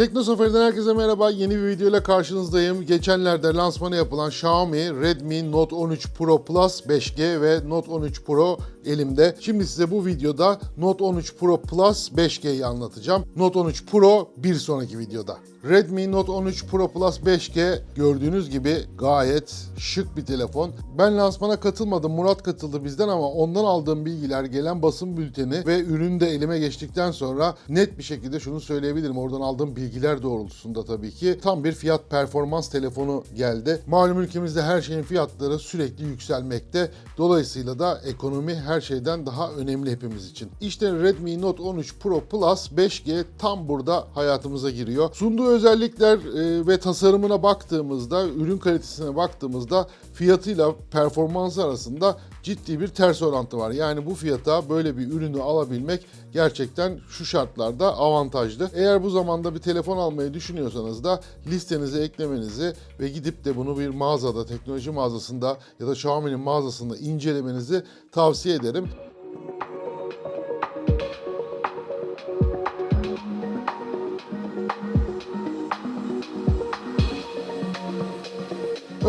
Tekno herkese merhaba. Yeni bir video ile karşınızdayım. Geçenlerde lansmanı yapılan Xiaomi Redmi Note 13 Pro Plus 5G ve Note 13 Pro elimde. Şimdi size bu videoda Note 13 Pro Plus 5G'yi anlatacağım. Note 13 Pro bir sonraki videoda. Redmi Note 13 Pro Plus 5G gördüğünüz gibi gayet şık bir telefon. Ben lansmana katılmadım. Murat katıldı bizden ama ondan aldığım bilgiler, gelen basın bülteni ve ürün de elime geçtikten sonra net bir şekilde şunu söyleyebilirim. Oradan aldığım bilgiler doğrultusunda tabii ki tam bir fiyat performans telefonu geldi. Malum ülkemizde her şeyin fiyatları sürekli yükselmekte. Dolayısıyla da ekonomi her şeyden daha önemli hepimiz için. İşte Redmi Note 13 Pro Plus 5G tam burada hayatımıza giriyor. Sunduğu özellikler e, ve tasarımına baktığımızda, ürün kalitesine baktığımızda fiyatıyla performansı arasında ciddi bir ters orantı var. Yani bu fiyata böyle bir ürünü alabilmek gerçekten şu şartlarda avantajlı. Eğer bu zamanda bir telefon almayı düşünüyorsanız da listenize eklemenizi ve gidip de bunu bir mağazada, teknoloji mağazasında ya da Xiaomi'nin mağazasında incelemenizi tavsiye ederim.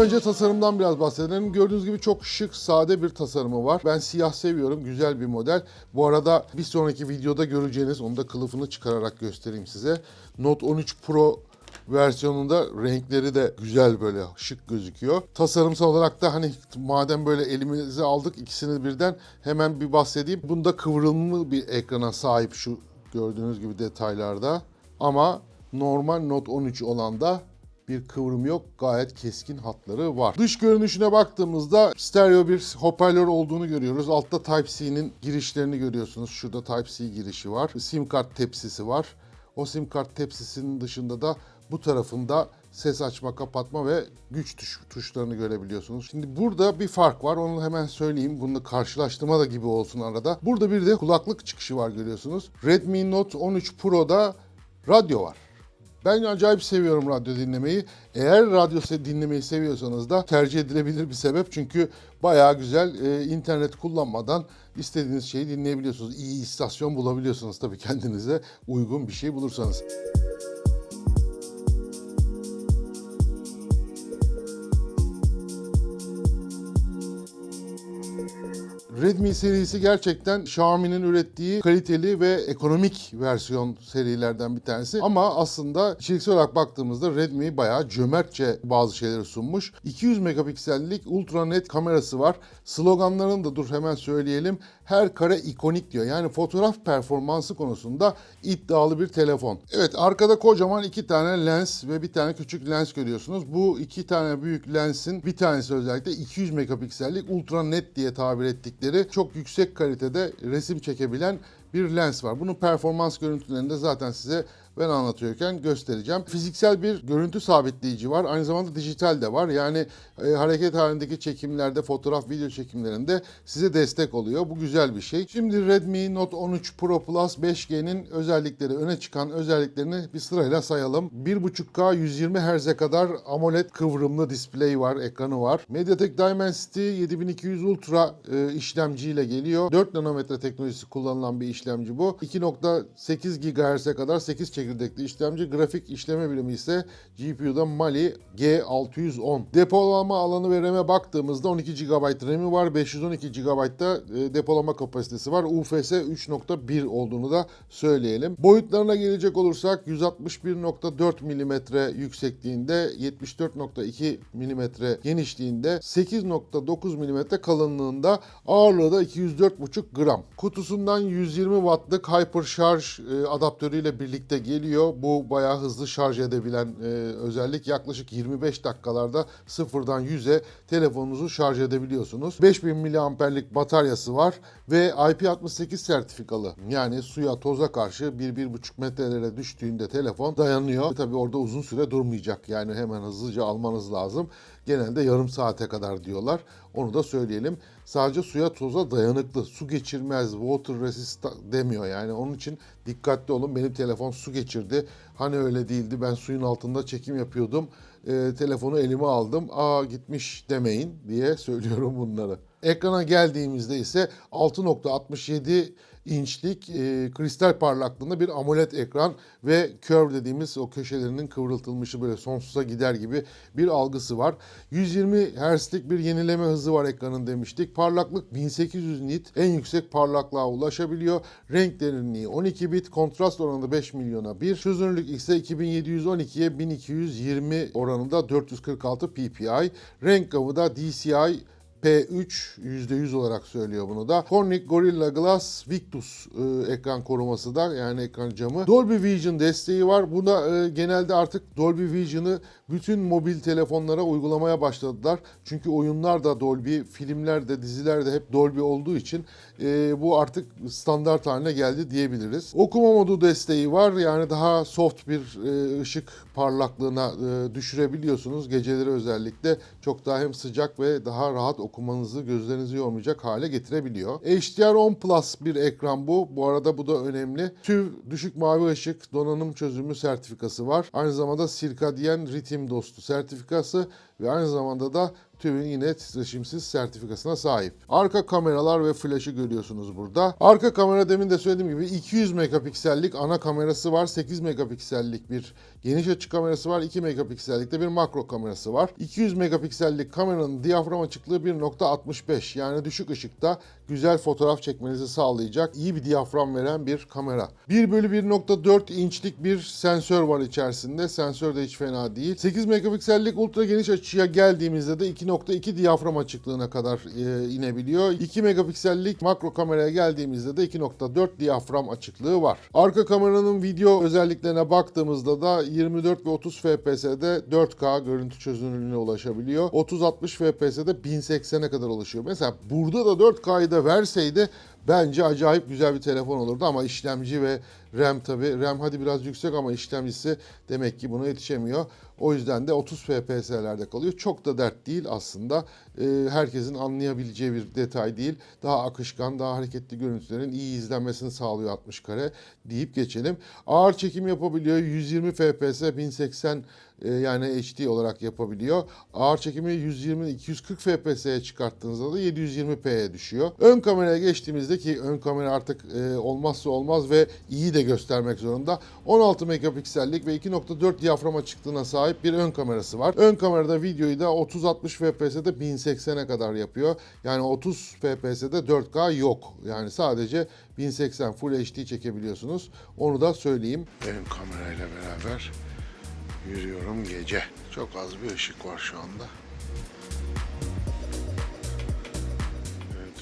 Önce tasarımdan biraz bahsedelim. Gördüğünüz gibi çok şık, sade bir tasarımı var. Ben siyah seviyorum. Güzel bir model. Bu arada bir sonraki videoda göreceğiniz, onu da kılıfını çıkararak göstereyim size. Note 13 Pro versiyonunda renkleri de güzel böyle şık gözüküyor. Tasarımsal olarak da hani madem böyle elimize aldık ikisini birden hemen bir bahsedeyim. Bunda kıvrımlı bir ekrana sahip şu gördüğünüz gibi detaylarda. Ama normal Note 13 olan da bir kıvrım yok. Gayet keskin hatları var. Dış görünüşüne baktığımızda stereo bir hoparlör olduğunu görüyoruz. Altta Type-C'nin girişlerini görüyorsunuz. Şurada Type-C girişi var. SIM kart tepsisi var. O SIM kart tepsisinin dışında da bu tarafında ses açma, kapatma ve güç tuş, tuşlarını görebiliyorsunuz. Şimdi burada bir fark var. Onu hemen söyleyeyim. Bunu karşılaştırma da gibi olsun arada. Burada bir de kulaklık çıkışı var görüyorsunuz. Redmi Note 13 Pro'da radyo var. Ben acayip seviyorum radyo dinlemeyi. Eğer radyo dinlemeyi seviyorsanız da tercih edilebilir bir sebep. Çünkü bayağı güzel e, internet kullanmadan istediğiniz şeyi dinleyebiliyorsunuz. İyi istasyon bulabiliyorsunuz tabii kendinize uygun bir şey bulursanız. Redmi serisi gerçekten Xiaomi'nin ürettiği kaliteli ve ekonomik versiyon serilerden bir tanesi. Ama aslında içeriksel olarak baktığımızda Redmi bayağı cömertçe bazı şeyleri sunmuş. 200 megapiksellik ultra net kamerası var. Sloganlarını da dur hemen söyleyelim. Her kare ikonik diyor. Yani fotoğraf performansı konusunda iddialı bir telefon. Evet arkada kocaman iki tane lens ve bir tane küçük lens görüyorsunuz. Bu iki tane büyük lensin bir tanesi özellikle 200 megapiksellik ultra net diye tabir ettikleri çok yüksek kalitede resim çekebilen bir lens var. Bunun performans görüntülerinde zaten size ben anlatıyorken göstereceğim. Fiziksel bir görüntü sabitleyici var. Aynı zamanda dijital de var. Yani e, hareket halindeki çekimlerde, fotoğraf, video çekimlerinde size destek oluyor. Bu güzel bir şey. Şimdi Redmi Note 13 Pro Plus 5G'nin özellikleri, öne çıkan özelliklerini bir sırayla sayalım. 1.5K 120 Hz'e kadar AMOLED kıvrımlı display var, ekranı var. MediaTek Dimensity 7200 Ultra e, işlemciyle geliyor. 4 nanometre teknolojisi kullanılan bir işlemci bu. 2.8 GHz'e kadar 8 çekirdekli işlemci. Grafik işleme birimi ise GPU'da Mali G610. Depolama alanı ve RAM'e baktığımızda 12 GB RAM'i var. 512 GB'da e, depolama kapasitesi var. UFS 3.1 olduğunu da söyleyelim. Boyutlarına gelecek olursak 161.4 mm yüksekliğinde 74.2 mm genişliğinde 8.9 mm kalınlığında ağırlığı da 204.5 gram. Kutusundan 120 wattlık Hyper Charge e, adaptörüyle birlikte geliyor. Bu bayağı hızlı şarj edebilen e, özellik. Yaklaşık 25 dakikalarda sıfırdan 100'e telefonunuzu şarj edebiliyorsunuz. 5000 miliamperlik bataryası var ve IP68 sertifikalı. Yani suya, toza karşı 1-1,5 metrelere düştüğünde telefon dayanıyor. Tabii orada uzun süre durmayacak. Yani hemen hızlıca almanız lazım. Genelde yarım saate kadar diyorlar. Onu da söyleyelim. Sadece suya toza dayanıklı. Su geçirmez, water resist demiyor yani. Onun için dikkatli olun. Benim telefon su geçirdi. Hani öyle değildi. Ben suyun altında çekim yapıyordum. Ee, telefonu elime aldım. Aa gitmiş demeyin diye söylüyorum bunları. Ekrana geldiğimizde ise 6.67 inçlik e, kristal parlaklığında bir AMOLED ekran ve curve dediğimiz o köşelerinin kıvrıltılmışı böyle sonsuza gider gibi bir algısı var. 120 Hz'lik bir yenileme hızı var ekranın demiştik. Parlaklık 1800 nit. En yüksek parlaklığa ulaşabiliyor. Renk derinliği 12 bit. Kontrast oranı 5 milyona 1. Çözünürlük ise 2712'ye 1220 oranında 446 ppi. Renk gamı da DCI P3 %100 olarak söylüyor bunu da. Corning Gorilla Glass Victus e, ekran koruması da yani ekran camı. Dolby Vision desteği var. Buna e, genelde artık Dolby Vision'ı bütün mobil telefonlara uygulamaya başladılar. Çünkü oyunlar da Dolby, filmler de, diziler de hep Dolby olduğu için e, bu artık standart haline geldi diyebiliriz. Okuma modu desteği var. Yani daha soft bir e, ışık parlaklığına e, düşürebiliyorsunuz. Geceleri özellikle çok daha hem sıcak ve daha rahat okumanızı, gözlerinizi yormayacak hale getirebiliyor. HDR10 Plus bir ekran bu. Bu arada bu da önemli. TÜV düşük mavi ışık donanım çözümü sertifikası var. Aynı zamanda sirkadiyen ritim dostu. Sertifikası ve aynı zamanda da TÜV'ün yine titreşimsiz sertifikasına sahip. Arka kameralar ve flaşı görüyorsunuz burada. Arka kamera demin de söylediğim gibi 200 megapiksellik ana kamerası var. 8 megapiksellik bir geniş açı kamerası var. 2 megapiksellik de bir makro kamerası var. 200 megapiksellik kameranın diyafram açıklığı 1.65 yani düşük ışıkta güzel fotoğraf çekmenizi sağlayacak iyi bir diyafram veren bir kamera. 1 bölü 1.4 inçlik bir sensör var içerisinde. Sensör de hiç fena değil. 8 megapiksellik ultra geniş açıya geldiğimizde de 2.2 diyafram açıklığına kadar e, inebiliyor. 2 megapiksellik makro kameraya geldiğimizde de 2.4 diyafram açıklığı var. Arka kameranın video özelliklerine baktığımızda da 24 ve 30 FPS'de 4K görüntü çözünürlüğüne ulaşabiliyor. 30-60 FPS'de 1080'e kadar ulaşıyor. Mesela burada da 4K'yı da verseydi bence acayip güzel bir telefon olurdu ama işlemci ve RAM tabi. RAM hadi biraz yüksek ama işlemcisi demek ki buna yetişemiyor. O yüzden de 30 FPS'lerde kalıyor. Çok da dert değil aslında. Ee, herkesin anlayabileceği bir detay değil. Daha akışkan, daha hareketli görüntülerin iyi izlenmesini sağlıyor 60 kare deyip geçelim. Ağır çekim yapabiliyor. 120 FPS, 1080 e, yani HD olarak yapabiliyor. Ağır çekimi 120-240 FPS'ye çıkarttığınızda da 720p'ye düşüyor. Ön kameraya geçtiğimizde ki ön kamera artık e, olmazsa olmaz ve iyi de göstermek zorunda. 16 megapiksellik ve 2.4 diyafram açıklığına sahip bir ön kamerası var. Ön kamerada videoyu da 30-60 FPS'de 1080'e kadar yapıyor. Yani 30 FPS'de 4K yok. Yani sadece 1080 Full HD çekebiliyorsunuz. Onu da söyleyeyim. Benim kamerayla beraber Yürüyorum gece. Çok az bir ışık var şu anda.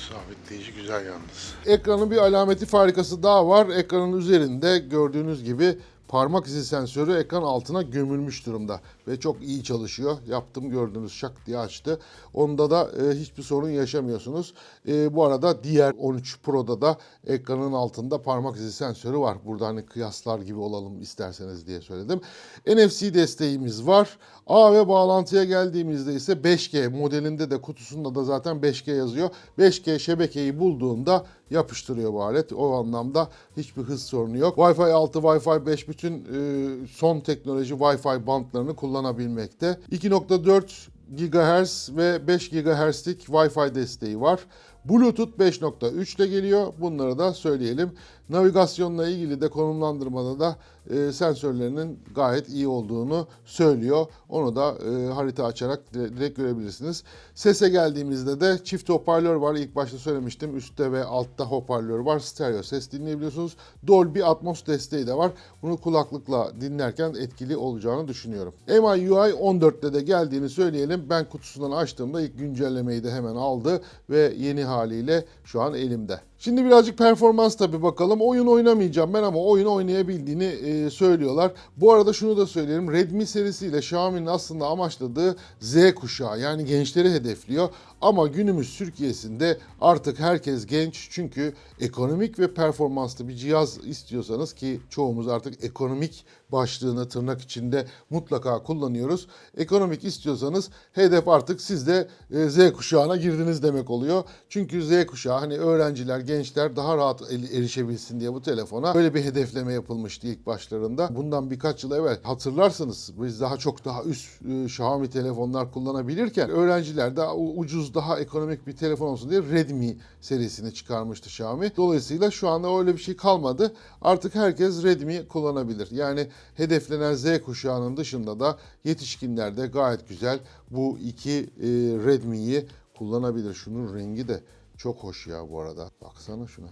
Sabitleyici güzel yalnız. Ekranın bir alameti farikası daha var. Ekranın üzerinde gördüğünüz gibi parmak izi sensörü ekran altına gömülmüş durumda ve çok iyi çalışıyor. Yaptım gördüğünüz şak diye açtı. Onda da e, hiçbir sorun yaşamıyorsunuz. E, bu arada diğer 13 Pro'da da ekranın altında parmak izi sensörü var. Burada hani kıyaslar gibi olalım isterseniz diye söyledim. NFC desteğimiz var. A ve bağlantıya geldiğimizde ise 5G modelinde de kutusunda da zaten 5G yazıyor. 5G şebekeyi bulduğunda yapıştırıyor bu alet. O anlamda hiçbir hız sorunu yok. Wi-Fi 6, Wi-Fi 5 bütün e, son teknoloji Wi-Fi bantlarını kullanabilmekte. 2.4 GHz ve 5 GHz'lik Wi-Fi desteği var. Bluetooth 5.3 ile geliyor. Bunları da söyleyelim. Navigasyonla ilgili de konumlandırmada da e, sensörlerinin gayet iyi olduğunu söylüyor. Onu da e, harita açarak direkt görebilirsiniz. Sese geldiğimizde de çift hoparlör var. İlk başta söylemiştim. Üstte ve altta hoparlör var. Stereo ses dinleyebiliyorsunuz. Dolby Atmos desteği de var. Bunu kulaklıkla dinlerken etkili olacağını düşünüyorum. MIUI 14'te de geldiğini söyleyelim. Ben kutusundan açtığımda ilk güncellemeyi de hemen aldı ve yeni haliyle şu an elimde. Şimdi birazcık performans tabi bakalım. Oyun oynamayacağım ben ama oyun oynayabildiğini e, söylüyorlar. Bu arada şunu da söyleyelim. Redmi serisiyle Xiaomi'nin aslında amaçladığı Z kuşağı yani gençleri hedefliyor. Ama günümüz Türkiye'sinde artık herkes genç çünkü ekonomik ve performanslı bir cihaz istiyorsanız ki çoğumuz artık ekonomik başlığını tırnak içinde mutlaka kullanıyoruz. Ekonomik istiyorsanız hedef artık siz de e, Z kuşağına girdiniz demek oluyor. Çünkü Z kuşağı hani öğrenciler, gençler daha rahat erişebilsin diye bu telefona böyle bir hedefleme yapılmıştı ilk başlarında. Bundan birkaç yıl evvel hatırlarsınız biz daha çok daha üst e, Xiaomi telefonlar kullanabilirken öğrenciler de ucuz daha ekonomik bir telefon olsun diye Redmi serisini çıkarmıştı Xiaomi. Dolayısıyla şu anda öyle bir şey kalmadı. Artık herkes Redmi kullanabilir. Yani hedeflenen Z kuşağının dışında da yetişkinler de gayet güzel bu iki e, Redmi'yi kullanabilir. Şunun rengi de çok hoş ya bu arada. Baksana şuna.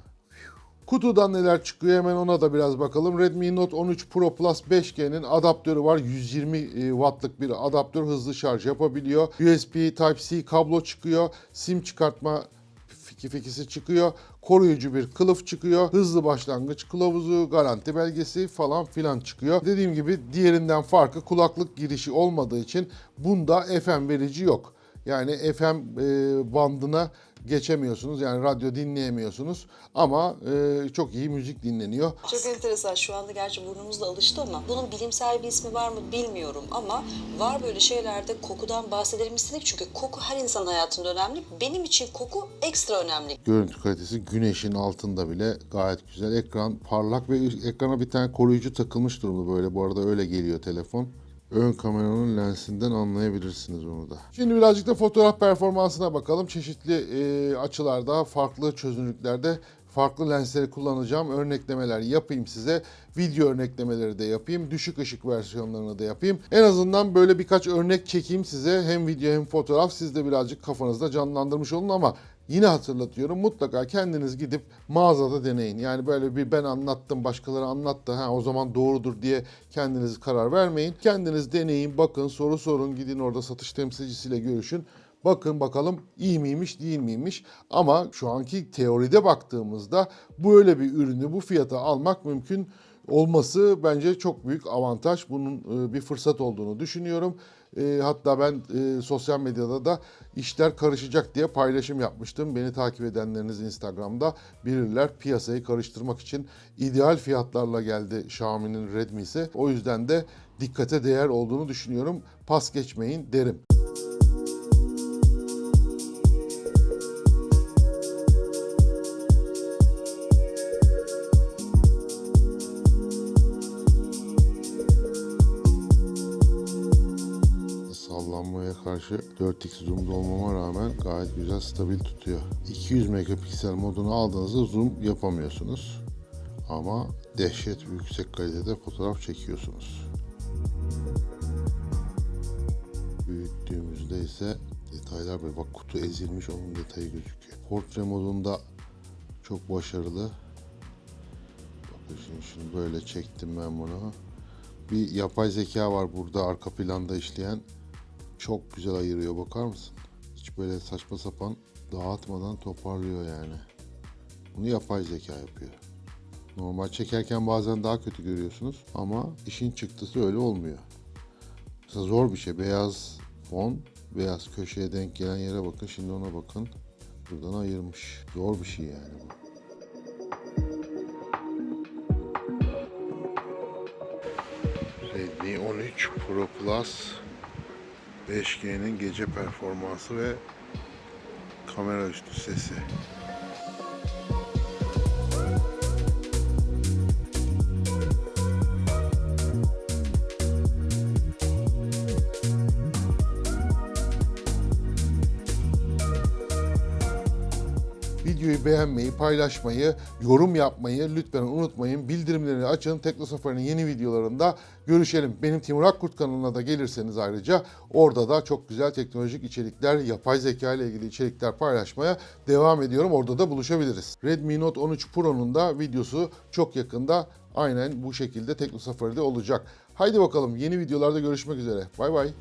Kutudan neler çıkıyor hemen ona da biraz bakalım. Redmi Note 13 Pro Plus 5G'nin adaptörü var. 120 e, wattlık bir adaptör hızlı şarj yapabiliyor. USB Type-C kablo çıkıyor. SIM çıkartma fiki fikisi çıkıyor. Koruyucu bir kılıf çıkıyor. Hızlı başlangıç kılavuzu, garanti belgesi falan filan çıkıyor. Dediğim gibi diğerinden farkı kulaklık girişi olmadığı için bunda FM verici yok. Yani FM e, bandına geçemiyorsunuz. Yani radyo dinleyemiyorsunuz. Ama e, çok iyi müzik dinleniyor. Çok enteresan. Şu anda gerçi burnumuz da alıştı ama bunun bilimsel bir ismi var mı bilmiyorum ama var böyle şeylerde kokudan bahsedelim istedik. Çünkü koku her insanın hayatında önemli. Benim için koku ekstra önemli. Görüntü kalitesi güneşin altında bile gayet güzel. Ekran parlak ve ekrana bir tane koruyucu takılmış durumda böyle. Bu arada öyle geliyor telefon. Ön kameranın lensinden anlayabilirsiniz onu da. Şimdi birazcık da fotoğraf performansına bakalım. Çeşitli e, açılarda, farklı çözünürlüklerde farklı lensleri kullanacağım. Örneklemeler yapayım size. Video örneklemeleri de yapayım. Düşük ışık versiyonlarını da yapayım. En azından böyle birkaç örnek çekeyim size. Hem video hem fotoğraf. Siz de birazcık kafanızda canlandırmış olun ama Yine hatırlatıyorum mutlaka kendiniz gidip mağazada deneyin. Yani böyle bir ben anlattım başkaları anlattı ha o zaman doğrudur diye kendiniz karar vermeyin. Kendiniz deneyin bakın soru sorun gidin orada satış temsilcisiyle görüşün. Bakın bakalım iyi miymiş değil miymiş ama şu anki teoride baktığımızda böyle bir ürünü bu fiyata almak mümkün olması bence çok büyük avantaj. Bunun e, bir fırsat olduğunu düşünüyorum. E, Hatta ben e, sosyal medyada da işler karışacak diye paylaşım yapmıştım. Beni takip edenleriniz Instagram'da bilirler. Piyasayı karıştırmak için ideal fiyatlarla geldi Xiaomi'nin Redmi'si. O yüzden de dikkate değer olduğunu düşünüyorum. Pas geçmeyin derim. Karşı 4x zoom'da olmama rağmen gayet güzel stabil tutuyor. 200 megapiksel modunu aldığınızda zoom yapamıyorsunuz. Ama dehşet yüksek kalitede fotoğraf çekiyorsunuz. Büyüttüğümüzde ise detaylar böyle bak kutu ezilmiş onun detayı gözüküyor. Portre modunda çok başarılı. Bakın şimdi böyle çektim ben bunu. Bir yapay zeka var burada arka planda işleyen. Çok güzel ayırıyor bakar mısın? Hiç böyle saçma sapan dağıtmadan toparlıyor yani. Bunu yapay zeka yapıyor. Normal çekerken bazen daha kötü görüyorsunuz ama işin çıktısı öyle olmuyor. Mesela zor bir şey. Beyaz fon, beyaz köşeye denk gelen yere bakın. Şimdi ona bakın. Buradan ayırmış. Zor bir şey yani bu. Redmi 13 Pro Plus 5G'nin gece performansı ve kamera üstü sesi. Beğenmeyi, paylaşmayı, yorum yapmayı lütfen unutmayın. Bildirimleri açın. Teknosafari'nin yeni videolarında görüşelim. Benim Timur Akkurt kanalına da gelirseniz ayrıca orada da çok güzel teknolojik içerikler, yapay zeka ile ilgili içerikler paylaşmaya devam ediyorum. Orada da buluşabiliriz. Redmi Note 13 Pro'nun da videosu çok yakında aynen bu şekilde Teknosafari'de olacak. Haydi bakalım yeni videolarda görüşmek üzere. Bay bay.